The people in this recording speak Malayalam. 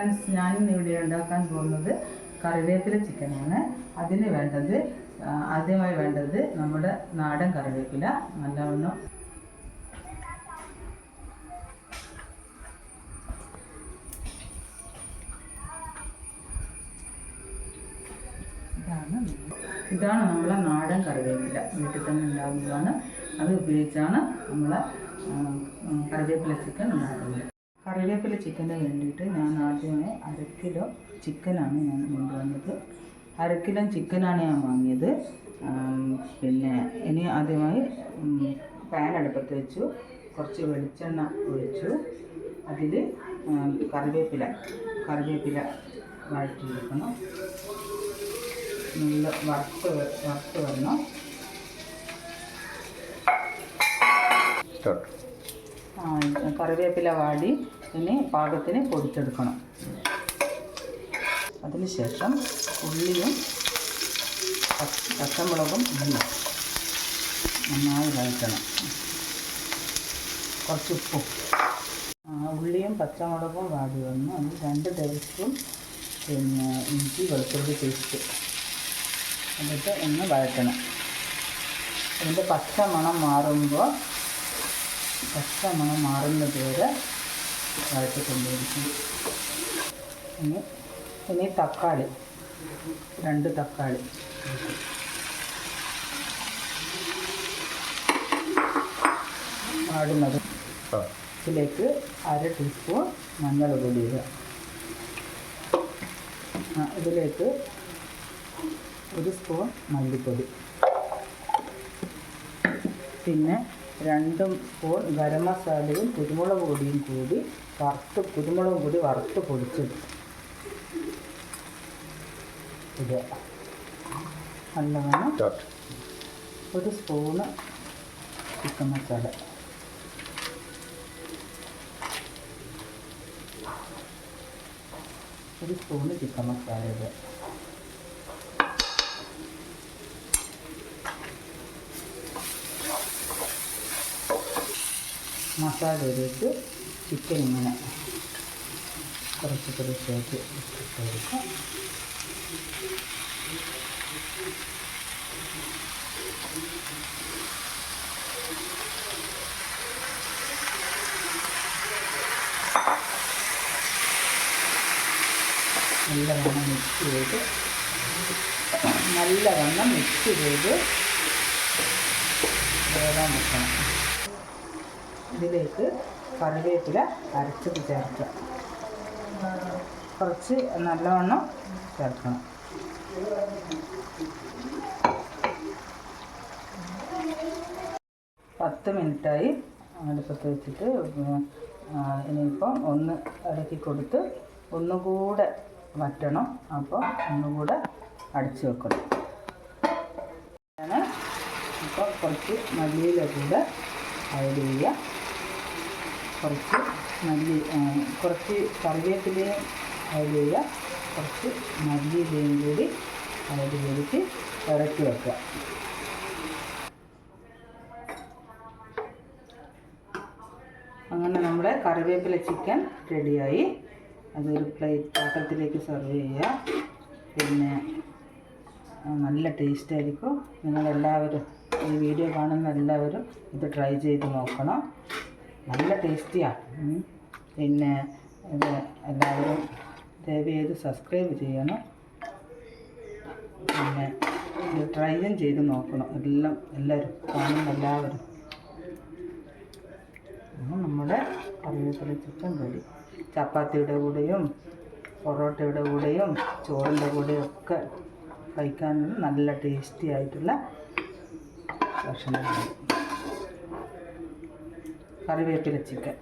ഫ്രണ്ട്സ് ഞാൻ ഇവിടെ ഉണ്ടാക്കാൻ പോകുന്നത് കറിവേപ്പില ചിക്കനാണ് അതിന് വേണ്ടത് ആദ്യമായി വേണ്ടത് നമ്മുടെ നാടൻ കറിവേപ്പില. നല്ലവണ്ണം ഇതാണ് ഇതാണ് നമ്മളെ നാടൻ കറിവേപ്പില. വീട്ടിൽ തന്നെ ഉണ്ടാകുന്നതാണ് അത് ഉപയോഗിച്ചാണ് നമ്മളെ കറിവേപ്പില ചിക്കൻ ഉണ്ടാക്കുന്നത്. കറിവേപ്പില ചിക്കന് വേണ്ടിയിട്ട് ഞാൻ ആദ്യമേ അര കിലോ ചിക്കനാണ് ഞാൻ കൊണ്ടുവന്നത് അര കിലോ ചിക്കനാണ് ഞാൻ വാങ്ങിയത്. പിന്നെ ഇനി ആദ്യമായി പാൻ അടുപ്പത്ത് വെച്ചു. കുറച്ച് വെളിച്ചെണ്ണ ഒഴിച്ചു. അതിൽ കറിവേപ്പില കറിവേപ്പില വഴറ്റിയെടുക്കണം നല്ല വറുത്ത് വറുത്ത് വരണം. സ്റ്റാർട്ട് കറിവേപ്പില വാടി ഇനി പാകത്തിന് പൊടിച്ചെടുക്കണം. അതിനുശേഷം ഉള്ളിയും പച്ചമുളകും ഇടണം നന്നായി വഴറ്റണം. കുറച്ച് ഉപ്പും. ഉള്ളിയും പച്ചമുളകും വാടി വന്നു അതിൽ രണ്ട് സ്പൂൺ പിന്നെ ഇഞ്ചി വെളുത്തുള്ളി പേസ്റ്റ് എന്നിട്ട് ഒന്ന് വഴറ്റണം. അതിന്റെ പച്ച മണം മാറുമ്പോൾ പച്ച മണം മാറുന്നത് വരെ വഴറ്റിക്കൊണ്ടിരിക്കും ഇനി ഇനി തക്കാളി രണ്ട് തക്കാളി. ആടുന്നത് ഇതിലേക്ക് അര ടീസ്പൂൺ മഞ്ഞൾ പൊടി ഇടുക ആ, ഇതിലേക്ക് ഒരു സ്പൂൺ മല്ലിപ്പൊടി. പിന്നെ രണ്ടും സ്പൂൺ ഗരം മസാലയും കുരുമുളക് പൊടിയും കൂടി വറുത്ത് കുരുമുളക് പൊടി വറുത്ത് പൊടിച്ചിടും ഇടുക നല്ലവണ്ണം ഒരു സ്പൂണ് ചിക്കൻ മസാല. ഒരു സ്പൂണ് ചിക്കൻ മസാല ഇടുക മസാലയിലേക്ക് ചിക്കൻ ഇങ്ങനെ കുറച്ച് കുറച്ചായിട്ട് ഇട്ട് കൊടുക്കാം നല്ലവണ്ണം മിക്സ് ചെയ്ത് നല്ലവണ്ണം മിക്സ് ചെയ്ത് വേറെ വെക്കണം. ഇതിലേക്ക് കറിവേപ്പില അരച്ചത് ചേർക്കുക. കുറച്ച് നല്ലവണ്ണം ചേർക്കണം. പത്ത് മിനിറ്റായി അടുപ്പത്ത് വെച്ചിട്ട് ഇനിയിപ്പം ഒന്ന് ഇടയ്ക്ക് കൊടുത്ത് ഒന്നുകൂടെ വറ്റണം. അപ്പോൾ ഒന്നുകൂടെ അടച്ചു വെക്കണം. ഇപ്പം കുറച്ച് മല്ലിയില കൂടെ ആഡ് ചെയ്യുക. കുറച്ച് മല്ലി കുറച്ച് കറിവേപ്പിലയും ആഡ് ചെയ്യുക കുറച്ച് മല്ലിയിലയും കൂടി ആഡ് ചെയ്തിട്ട് ഇറക്കി വെക്കുക. അങ്ങനെ നമ്മുടെ കറിവേപ്പില ചിക്കൻ റെഡിയായി. അതൊരു പ്ലേറ്റ് പാത്രത്തിലേക്ക് സെർവ് ചെയ്യുക. പിന്നെ നല്ല ടേസ്റ്റ് ആയിരിക്കും. നിങ്ങളെല്ലാവരും ഈ വീഡിയോ കാണുന്ന എല്ലാവരും ഇത് ട്രൈ ചെയ്ത് നോക്കണം. നല്ല ടേസ്റ്റിയാണ് പിന്നെ എല്ലാവരും ദയവ് ചെയ്ത് സബ്സ്ക്രൈബ് ചെയ്യണം. പിന്നെ ഇത് ട്രൈയും ചെയ്ത് നോക്കണം. എല്ലാം എല്ലാവരും കാണുന്ന എല്ലാവരും. നമ്മുടെ കറിവേപ്പില ചിക്കൻ റെഡി ചപ്പാത്തിയുടെ കൂടെയും പൊറോട്ടയുടെ കൂടെയും ചോറിന്റെ കൂടെയും ഒക്കെ കഴിക്കാൻ നല്ല ടേസ്റ്റി ആയിട്ടുള്ള ഭക്ഷണമാണ് കറിവേപ്പില ചിക്കൻ